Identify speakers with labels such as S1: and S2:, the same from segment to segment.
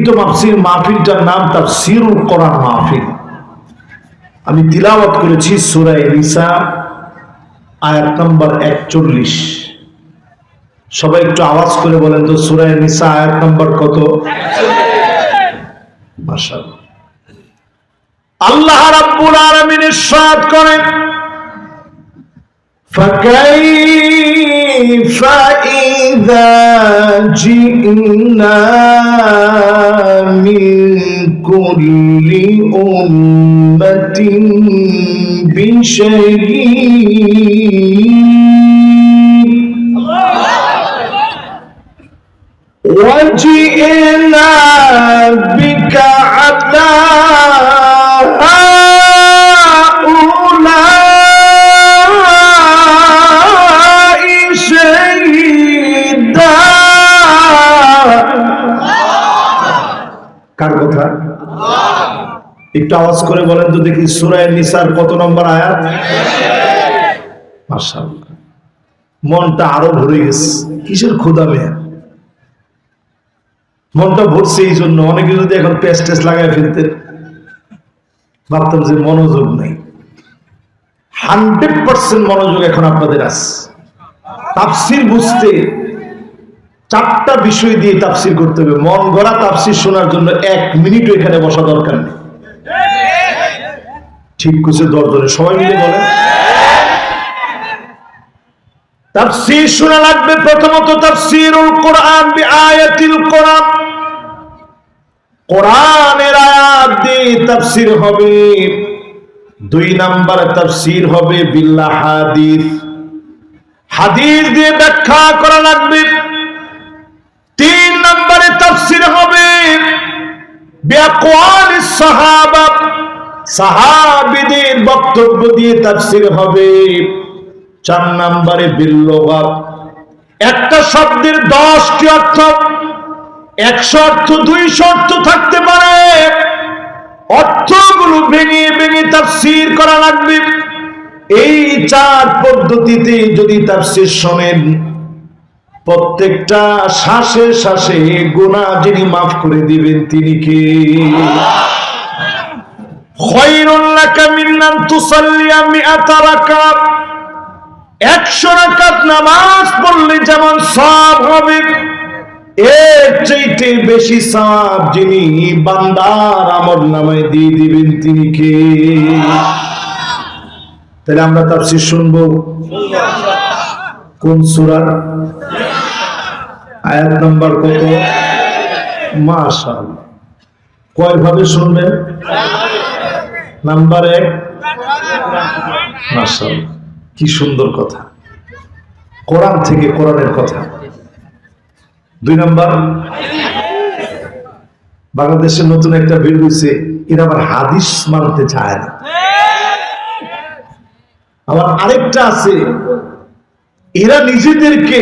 S1: তো মাফসির মাহফিলটার নাম তার সিরুল কোরআন মাহফিল আমি তিলাওয়াত করেছি সুরাই নিসা আয়াত নম্বর একচল্লিশ সবাই একটু আওয়াজ করে বলেন তো সুরাই নিসা আয়াত নম্বর কত মাশাআল্লাহ আল্লাহ রাব্বুল আলামিন ইরশাদ করেন فكيف إذا جئنا من كل أمة بشهيد. একটু আওয়াজ করে বলেন তো দেখি সুরায় নিসার কত নম্বর আয়াত? মনটা আরও ভরে গেছে। কিসের ক্ষুদা মেয়া মনটা ভরছে এই জন্য অনেকে যদি এখন পেস টেস লাগাই ফেলতেন, ভাবতাম যে মনোযোগ নেই। হান্ড্রেড পার্সেন্ট মনোযোগ এখন আপনাদের আছে। তাফসির বুঝতে চারটা বিষয় দিয়ে তাফসির করতে হবে। মন গড়া তাফসির শোনার জন্য এক মিনিটও এখানে বসা দরকার নেই। ঠিক করছে দরজনে সবাই মিলে বলে। তাফসির শোনা লাগবে প্রথমত কোরআন বিআয়াতিল কোরআন। কোরআনের আয়াত দিয়ে হবে। দুই নাম্বার তাফসির হবে বিল্লাহ হাদিস। হাদিস দিয়ে ব্যাখ্যা করা লাগবে। তিন নম্বরে তাফসির হবে বিআকওয়ালি সাহাবা। সাহাবীদের বক্তব্য দিয়ে তাফসির হবে। চার নম্বরে বিল্লগাত একটা শব্দের দশটি অর্থ? একশো অর্থ, দুইশো অর্থ থাকতে পারে। অর্থগুলো ভেঙে ভেঙে তাফসির করা লাগবে। এই চার পদ্ধতিতে যদি তাফসির শোনেন, প্রত্যেকটা শ্বাসে শ্বাসে গুণা যিনি মাফ করে দিবেন তিনি কে? একশো নামাজ যেমন এর চাইতে বেশি বান্দার নামায় দিয়ে দিবেন তিনি কে? তাহলে আমরা তাফসীর শুনব। কোন সূরার? আয়াত নাম্বার কত? মাশাআল্লাহ। কয় ভাবে শুনবেন? নাম্বার এক। মাশাআল্লাহ, কি সুন্দর কথা। কোরআন থেকে কোরআনের কথা। দুই নাম্বার বাংলাদেশের নতুন একটা বের হয়েছে এরা আবার হাদিস মানতে চায় না। আবার আরেকটা আছে, এরা নিজেদেরকে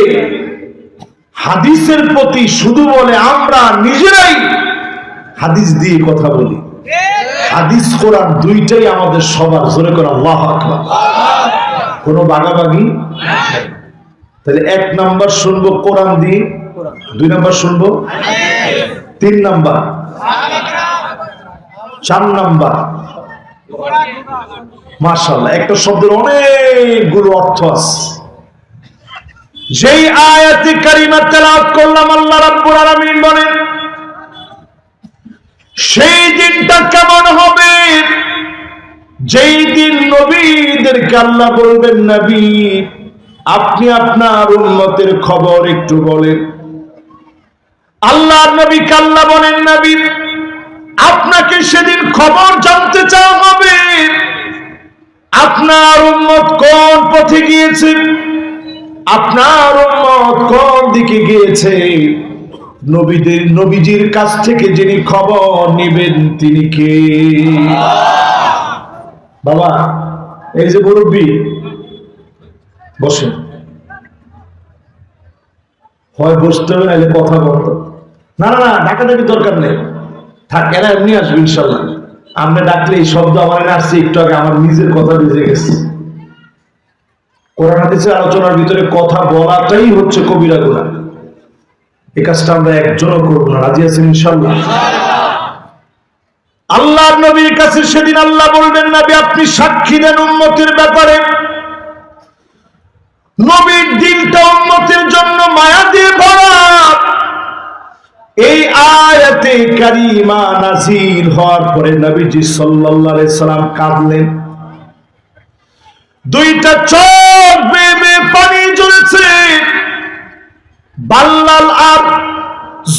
S1: হাদিসের প্রতি শুধু বলে, আমরা নিজেরাই হাদিস দিয়ে কথা বলি। হাদিস, কোরআন দুইটাই আমাদের সবার। জোরে করা আল্লাহ আকবার। কোনো বাগাবাগি? তাহলে এক নাম্বার শুনব কোরআন দিয়ে, দুই নাম্বার শুনব? তিন নাম্বার। চার নাম্বার। মার্শাল্লাহ একটা শব্দের অনেকগুলো অর্থ আছে। যেই আয়াতি কারিমা তেলাওয়াত করলাম, আল্লাহ রাব্বুল আলামিন বলেন, সেই দিনটা কেমন হবে? যেই দিন নবীদেরকে আল্লাহ বলবেন, নবী, আপনি আপনার উন্মতের খবর একটু বলেন। আল্লাহ নবী কাল্লা বলেন, নবী, আপনাকে সেদিন খবর জানতে চাওয়া হবে। আপনার উন্মত কোন পথে গিয়েছে? আপনার উম্মত কোন দিকে গিয়েছে? নবীদের, নবীজির কাছ থেকে যিনি খবর নেবেন, তিনি কে? বাবা, এই যে মুরব্বী, বসেন। হয় বসতে হবে, নাহলে কথা বন্ধ না না না ডাকাডাকি দরকার নেই। থাক, এরা এমনি আসবে, ইনশাল্লাহ। আমরা ডাকলে এই শব্দ আমার আসছে, একটু আগে আমার নিজের কথা বেজে গেছে। কোরআন হাদিসের আলোচনার ভিতরে কথা বলাটাই হচ্ছে কবিরা গুণা। এই কাজটা আমরা একজনও করব না। রাজি আছেন ইনশাল্লাহ আল্লাহ নবীর কাছে সেদিন আল্লাহ বলবেন, নবী, আপনি সাক্ষী দেন উন্মতির ব্যাপারে। নবীর দিনটা উন্মতির জন্য মায়া দিয়ে ভরা। এই আয়াতে কারিমা নাজিল হওয়ার পরে নবীজি সাল্লাল্লাহু আলাইহি সাল্লাম কাঁদলেন। দুইটা চোখ বেয়ে পানি জ্বলেছে। বাল্লাল আর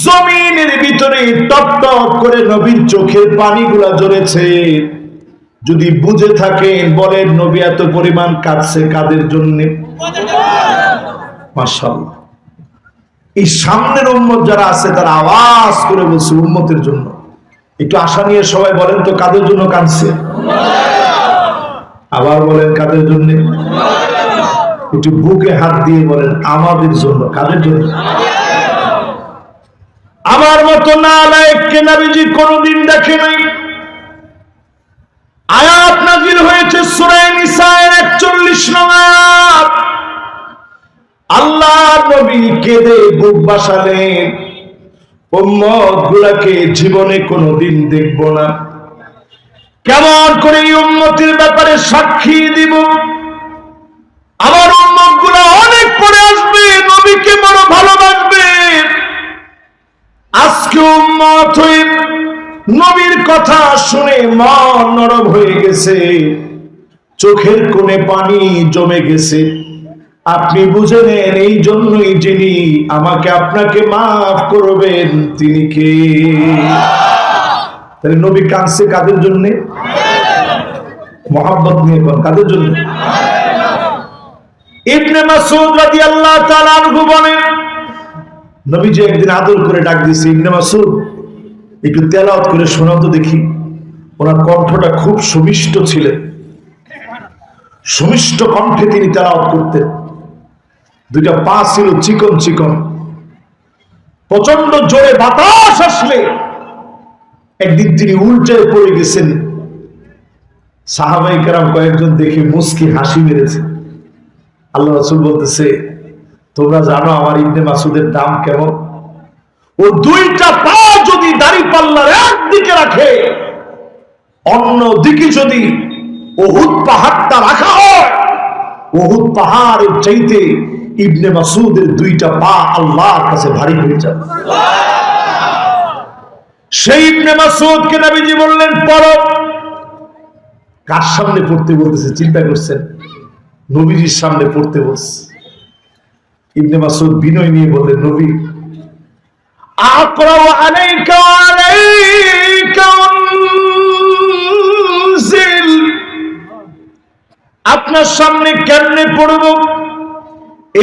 S1: জমিনের ভিতরে টপ টপ করে নবীর চোখের পানিগুলা জ্বলেছে। যদি বুঝে থাকেন, বলেন, নবী এত পরিমাণ কাঁদছে কাদের জন্য? এই সামনের উম্মত যারা আছে, তারা আওয়াজ করে বলছে, উম্মতের জন্য। একটু আশা নিয়ে সবাই বলেন তো, কাদের জন্য কাঁদছে? আবার বলেন, কাদের জন্য? একটু বুকে হাত দিয়ে বলেন, আমাদের জন্য, কাদের জন্য? আমার মতো নাবিজি কোনদিন দেখে নাই। আয়াত নাজিল হয়েছে সূরা নিসায়ের 41 নং আল্লাহ নবী কেঁদে বুক বাসালেন গুলাকে জীবনে কোনোদিন দেখব না। কেমন করে এই উম্মতির ব্যাপারে সাক্ষী দিব? আমার উম্মতগুলা অনেক পরে আসবে, নবীকে বড় ভালোবাসবে। আজকে উম্মত হয়ে নবীর কথা শুনে মন নরম হয়ে গেছে, চোখের কোণে পানি জমে গেছে। আপনি বুঝে নেন, এই জন্যই যিনি আমাকে আপনাকে মাফ করবেন, তিনি কে? তাহলে নবী কাঁদছে কাদের জন্য? মোহাম্মত নিয়ে কাদের জন্য? ইবনে মাসুদ রাদিয়াল্লাহু তাআলা আনহু বলেন, নবীজি একদিন আদর করে ডাক দিয়েছে, ইবনে মাসুদ একটু তেলাওয়াত করে শোনাও তো দেখি। ওনার কণ্ঠটা খুব সুমিষ্ট ছিলেন সুমিষ্ট কণ্ঠে তিনি তেলাওয়াত করতেন। দুইটা পা ছিল চিকন চিকন। প্রচণ্ড জোরে বাতাস আসলে। একদিন তিনি উল্টে পড়ে গেছেন। সাহাবাই কারাম কয়েকজন দেখে মুস্কি হাসি মেরেছে। আল্লাহ রাসুল বলতেছে, তোমরা জানো আমার ইবনে মাসুদের দাম কেমন? ও দুইটা পা যদি দাড়ি পাল্লার একদিকে রাখে, অন্য দিকে যদি ওহুদ পাহাড়টা রাখা হয়, ওহুদ পাহাড়ের চাইতে ইবনে মাসুদের দুইটা পা আল্লাহর কাছে ভারী হয়ে যাবে। সেই ইবনে মাসুদকে নবীজি বললেন, পড়ো। কার সামনে পড়তে বলতেছে, চিন্তা করছেন? নবীজির সামনে পড়তে বলছে। ইবনে মাসুদ বিনয় নিয়ে বললেন, নবী আকরাউ আলাইকা আলাইকা আপনার সামনে কেমনে পড়ব?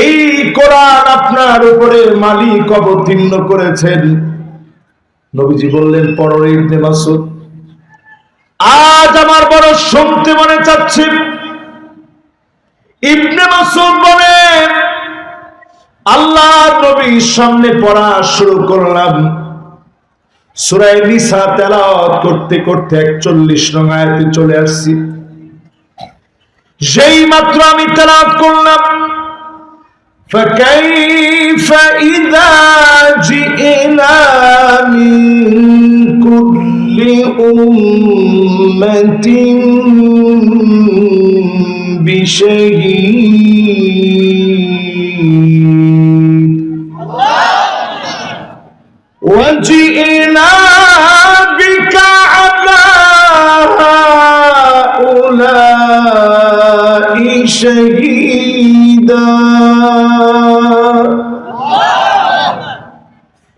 S1: এই কোরআন আপনার উপরে মালিক অবতীর্ণ করেছেন। নবীজি বললেন ইবনে মাসুদ আজ আমার বড় শুনতে মনে চাচ্ছে। ইবনে মাসুদ বলেন আল্লাহ নবীর সামনে পড়া শুরু করলাম সুরায় নিসা তেলাওয়াত করতে করতে একচল্লিশ নং আয়াতে চলে আসছি যেই মাত্র আমি তেলাওয়াত করলাম فكيف إذا جئنا من كل أمة بشهيد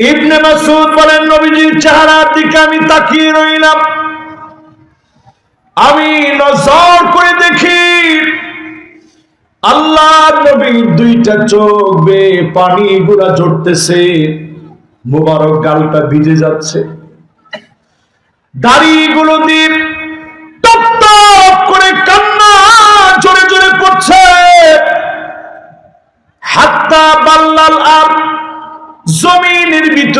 S1: ইবনে মাসুদ বলেন, নবীজির চেহারার দিকে আমি তাকিয়ে রইলাম। আমি নজর করে দেখি, আল্লাহ নবীর দুইটা চোখ বে পানি গুলা জড়তেছে মোবারক গালটা ভিজে যাচ্ছে। দাড়িগুলো দিয়ে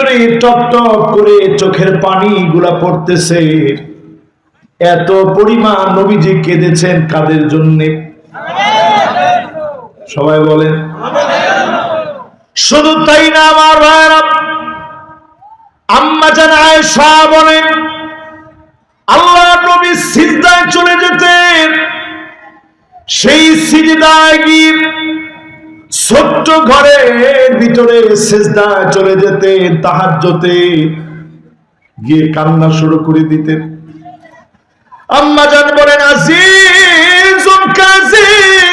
S1: ভিতরে টপ টপ করে চোখের পানি গুলা পড়তেছে। এত পরিমাণ নবীজি কেঁদেছেন কাদের জন্যে? সবাই বলেন। শুধু তাই না, আমার ভাইয়েরা। আম্মা আয়েশা বলেন, আল্লাহ নবী সিজদায় চলে যেতেন। সেই সিজদায় গিয়ে ছোট্ট ঘরের ভিতরে সিজদায় চলে যেতেন তাহাজ্জতে গিয়ে কান্না শুরু করে দিতেন। আম্মা জান বলেন, আজিজুন কাজিজিল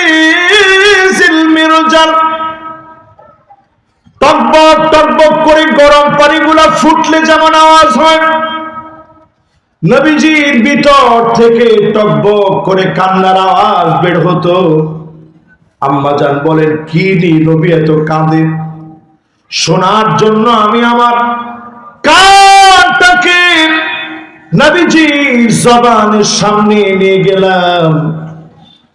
S1: করে গরম পানিগুলা ফুটলে যেমন আওয়াজ হয়। নবীজির ভিতর থেকে টকবক করে কান্নার আওয়াজ বের হতো। আম্মা জান বলেন, কি নি নবী এত কাঁদে? শোনার জন্য আমি আমার কানটাকে নবীজির জবানের সামনে নিয়ে গেলাম।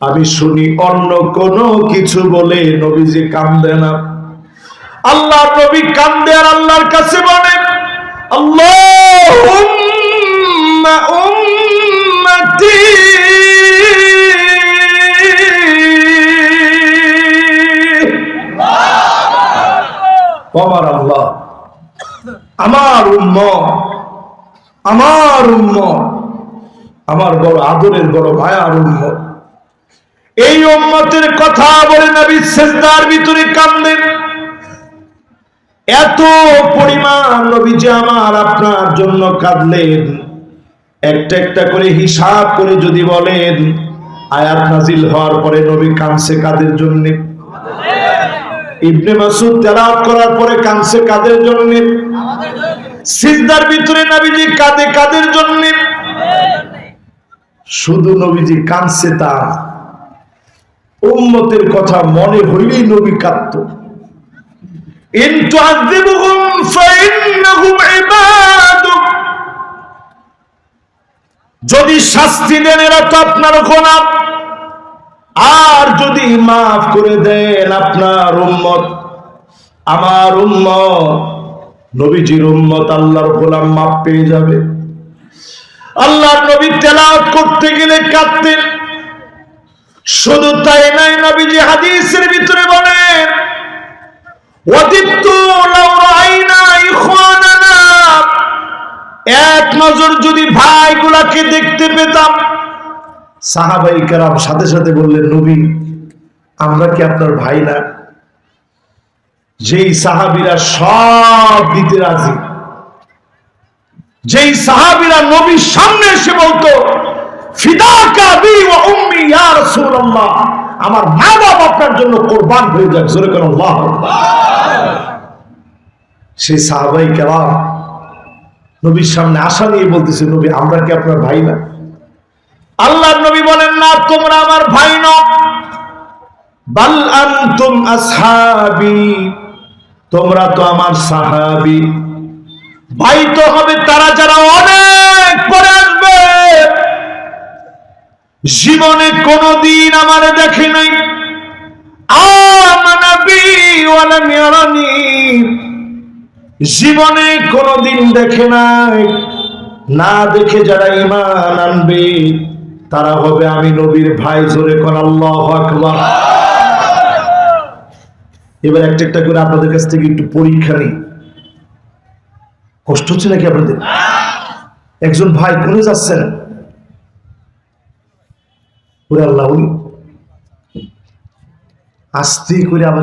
S1: আমি শুনি অন্য কোনো কিছু বলে নবীজি কান্দে না। আল্লাহ নবী কান্দে আর আল্লাহর কাছে বলেন, আল্লাহুম্মা উম্মতি আমার আমার উম্ম আমার উম্ম আমার বড় আদরের বড় মায়ার উম্ম এই উম্মতের কথা বলে নবী সেজদার ভিতরে কান্দেন। এত পরিমাণ নবী যে আমার আপনার জন্য কাঁদলেন। একটা একটা করে হিসাব করে যদি বলেন, আয়াত নাজিল হওয়ার পরে নবী কানছে কাদের জন্য? ইবনে মাসুদ তেলাওয়াত করার পরে কানছে কাদের জন্য? সিজদার ভিতরে নবীজি কাঁদে কাদের জন্য? শুধু নবীজি কানছে তা উম্মতের কথা মনে হইলেই নবী কাঁদতো। যদি শাস্তি দেন এরা তো আপনার গোলাম আর যদি মাফ করে দেন আপনার উম্মত, আমার উম্মত, নবীজির উম্মত আল্লাহর গোলাম মাফ পেয়ে যাবে। আল্লাহ নবী তেলাওয়াত করতে গেলে কাঁদতেন। শুধু তাই নাই নবীজি হাদিসের ভিতরে বলেন এক নজর যদি ভাইগুলাকে দেখতে পেতাম সাহাবাই কেরাম সাথে সাথে বললেন, নবী, আমরা কি আপনার ভাই না? যেই সাহাবিরা সব দিতে রাজি। যেই সাহাবিরা নবীর সামনে এসে বলতো আমার মা বাপ আপনার জন্য কোরবান হয়ে যাক, জোরে কেন সেই সাহাবাই কেরাম নবীর সামনে আশা নিয়ে বলতেছে, নবী, আমরা কি আপনার ভাই না? নবী বলেন না তোমরা আমার ভাই ন। আসহাবি, তোমরা তো আমার সাহাবি। ভাই তো হবে তারা যারা অনেক পরে আসবে। জীবনে কোনদিন আমারে দেখে নাই। জীবনে কোনদিন দেখে নাই। না দেখে যারা ইমান আনবে। তারা হবে আমি নবীর ভাই জোরে কর আল্লাহ আকবার। এবার একটা একটা করে আপনাদের কাছ থেকে একটু পরীক্ষা নিই। কষ্ট হচ্ছে নাকি আপনাদের? একজন ভাই কোনে যাচ্ছেন? আল্লাহ আস্তে করে আবার